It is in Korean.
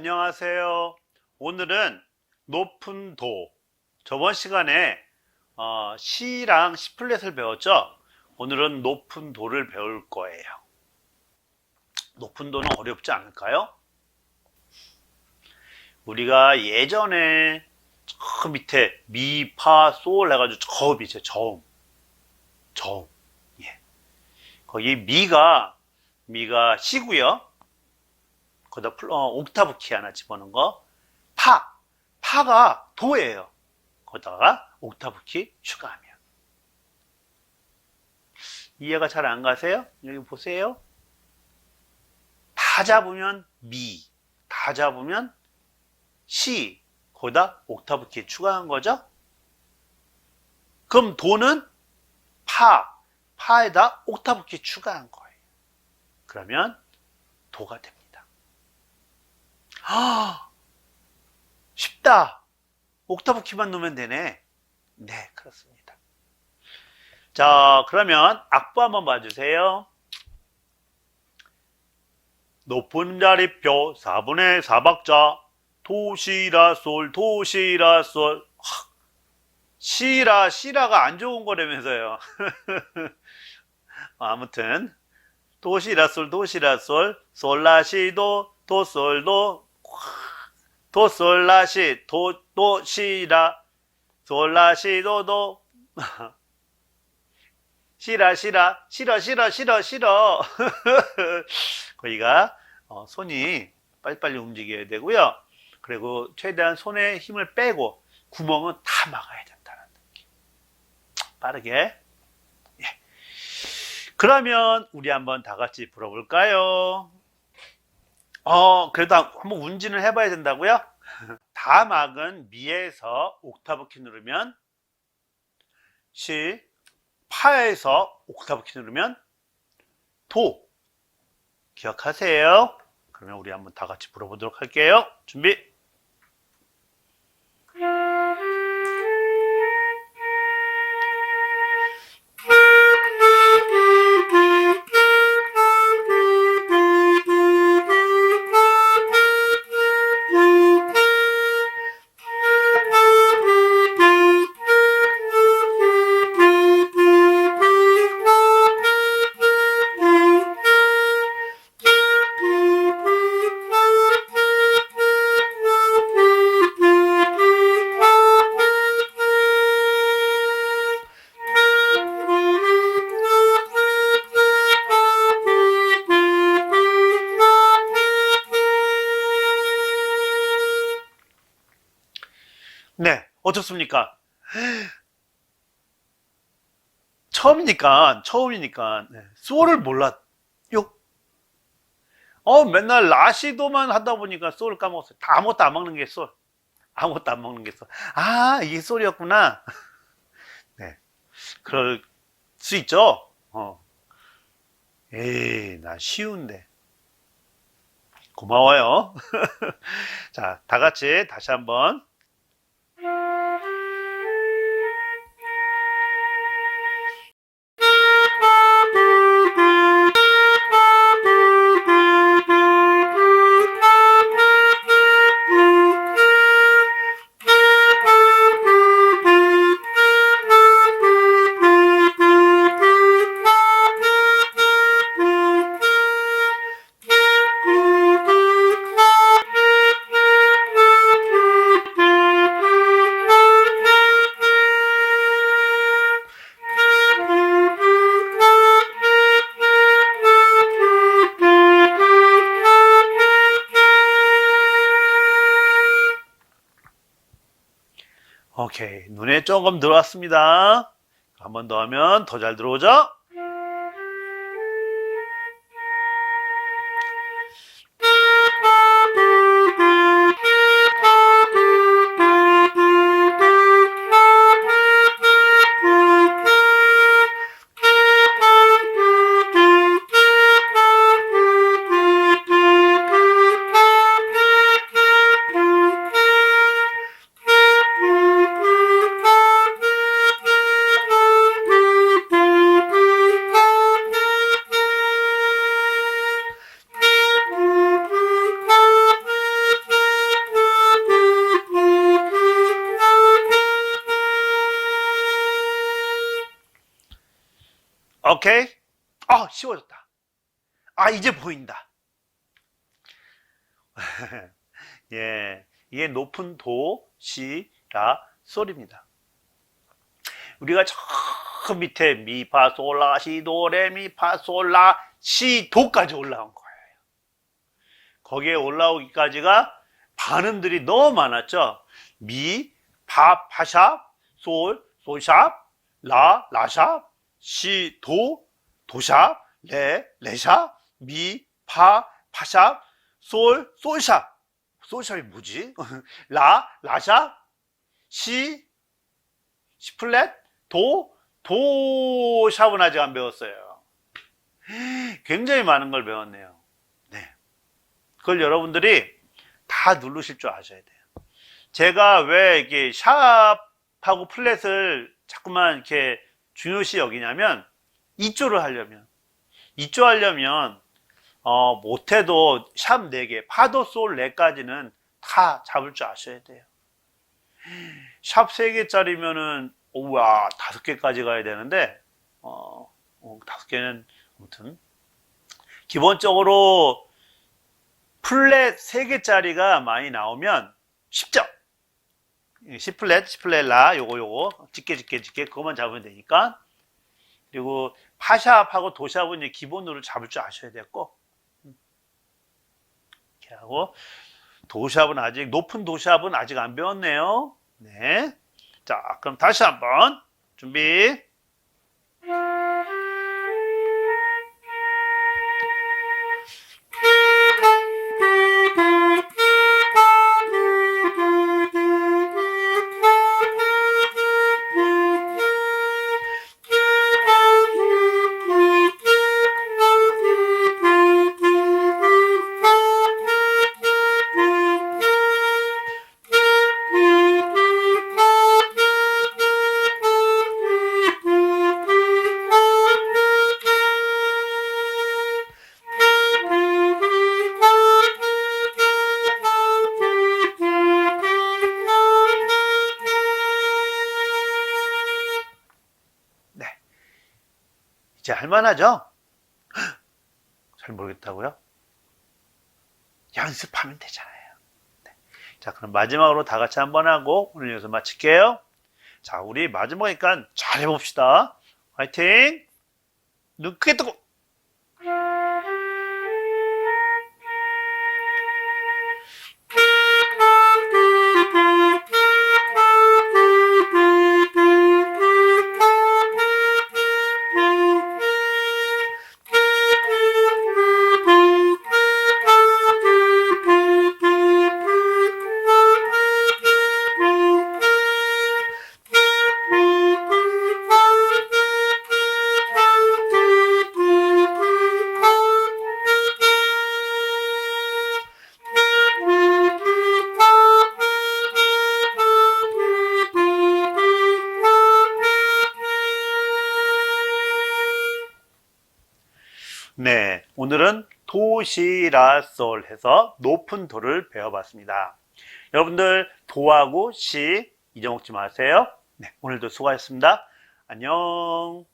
안녕하세요. 오늘은 높은 도. 저번 시간에 어, 시랑 시플랫을 배웠죠? 오늘은 높은 도를 배울 거예요. 높은 도는 어렵지 않을까요? 우리가 예전에 저 밑에 미, 파, 솔 해가지고 저 밑에 저음. 저음. 예. 거기 미가, 미가 시고요. 거기다 플- 어, 옥타브 키 하나 집어넣은 거. 파. 파가 도예요. 거기다가 옥타브 키 추가하면. 이해가 잘 안 가세요? 여기 보세요. 다 잡으면 미. 다 잡으면 시. 거기다 옥타브 키 추가한 거죠? 그럼 도는 파. 파에다 옥타브 키 추가한 거예요. 그러면 도가 됩니다. 아, 쉽다. 옥타브 키만 넣으면 되네. 네, 그렇습니다. 자, 그러면 악보 한번 봐주세요. 높은 자리표 4분의 4박자 도시라 솔 도시라 솔 하, 시라 시라가 안 좋은 거라면서요. 아무튼 도시라 솔 도시라 솔 솔라시도 도솔도 도솔라시 도 도시라. 솔라시도도. 시라 시라. 싫어 싫어 싫어 싫어. 거기가 어, 손이 빨리빨리 움직여야 되고요. 그리고 최대한 손에 힘을 빼고 구멍은 다 막아야 된다는 느낌. 빠르게. 예. 그러면 우리 한번 다 같이 불어볼까요? 어, 그래도 한번 운진을 해봐야 된다고요? 다막은 미에서 옥타브 키 누르면 시, 파에서 옥타브 키 누르면 도. 기억하세요. 그러면 우리 한번 다 같이 불어보도록 할게요. 준비. 네, 어떻습니까? 처음이니까, 처음이니까, 네, 소를 몰랐요. 어, 맨날 라시도만 하다 보니까 소를 까먹었어요. 다 아무것도 안 먹는 게 솔. 아무것도 안 먹는 게 솔. 아, 이게 솔이었구나. 네. 그럴 수 있죠? 어. 에이, 나 쉬운데. 고마워요. 자, 다 같이 다시 한번. 오케이. 눈에 조금 들어왔습니다. 한 번 더 하면 더 잘 들어오죠? 오케이? 아, 쉬워졌다. 아, 이제 보인다. 예, 이게 높은 도, 시, 라, 솔입니다. 우리가 저 밑에 미, 파, 솔, 라, 시, 도, 레, 미, 파, 솔, 라, 시, 도까지 올라온 거예요. 거기에 올라오기까지가 반음들이 너무 많았죠. 미, 파, 파샵, 솔, 솔샵, 라, 라샵, 시, 도, 도샵, 레, 레샵, 미, 파, 파샵, 솔, 솔샵. 솔샵이 뭐지? 라, 라샵, 시, 시 플랫, 도, 도샵은 아직 안 배웠어요. 굉장히 많은 걸 배웠네요. 네. 그걸 여러분들이 다 누르실 줄 아셔야 돼요. 제가 왜 이게 샵하고 플랫을 자꾸만 이렇게 중요시 여기냐면 이조를 하려면 이조 하려면 어, 못해도 샵 4개, 파도 솔 4까지는 다 잡을 줄 아셔야 돼요. 샵 3개짜리면은 오와 5개까지 가야 되는데 어, 어 5개는 아무튼 기본적으로 플랫 3개짜리가 많이 나오면 쉽죠? C 플랫, C 플랫 라 요거 요거 짙게 짙게 짙게 그것만 잡으면 되니까 그리고 파샵하고 도샵은 이제 기본으로 잡을 줄 아셔야 되고 이렇게 하고 도샵은 아직 높은 도샵은 아직 안 배웠네요. 네. 자, 그럼 다시 한번 준비. 제 할만하죠? 잘 모르겠다고요? 연습하면 되잖아요. 네. 자, 그럼 마지막으로 다 같이 한번 하고 오늘 여기서 마칠게요. 자, 우리 마지막이니까 잘 해봅시다. 화이팅! 눈 크게 뜨고! 도시라솔 해서 높은 도를 배워봤습니다. 여러분들 도하고 시 잊어먹지 마세요. 네, 오늘도 수고하셨습니다. 안녕.